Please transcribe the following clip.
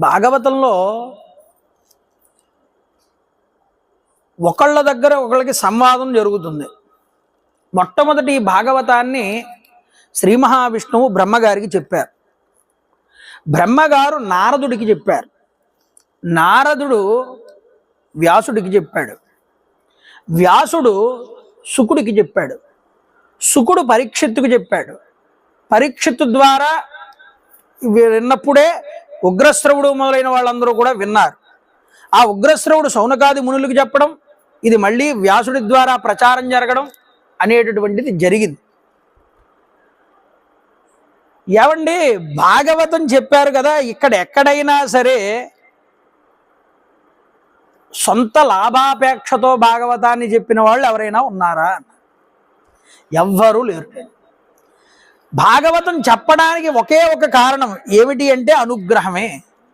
భాగవతంలో ఒకళ్ళ దగ్గర ఒకళ్ళకి సంవాదం జరుగుతుంది. మొట్టమొదటి ఈ భాగవతాన్ని శ్రీ మహావిష్ణువు బ్రహ్మగారికి చెప్పారు. బ్రహ్మగారు నారదుడికి చెప్పారు. నారదుడు వ్యాసుడికి చెప్పాడు. వ్యాసుడు శుకుడికి చెప్పాడు. శుకుడు పరీక్షిత్తుకు చెప్పాడు. పరీక్షిత్తు ద్వారా విన్నప్పుడే ఉగ్రశ్రవుడు మొదలైన వాళ్ళందరూ కూడా విన్నారు. ఆ ఉగ్రశ్రవుడు సౌనకాది మునులకు చెప్పడం ఇది మళ్ళీ వ్యాసుడి ద్వారా ప్రచారం జరగడం అనేటటువంటిది జరిగింది. ఏమండి భాగవతం చెప్పారు కదా ఇక్కడ ఎక్కడైనా సరే సొంత లాభాపేక్షతో భాగవతాన్ని చెప్పిన వాళ్ళు ఎవరైనా ఉన్నారా? ఎవ్వరూ లేరు. భాగవతం చెప్పడానికి ఒకే ఒక కారణం ఏమిటి అంటే అనుగ్రహమే.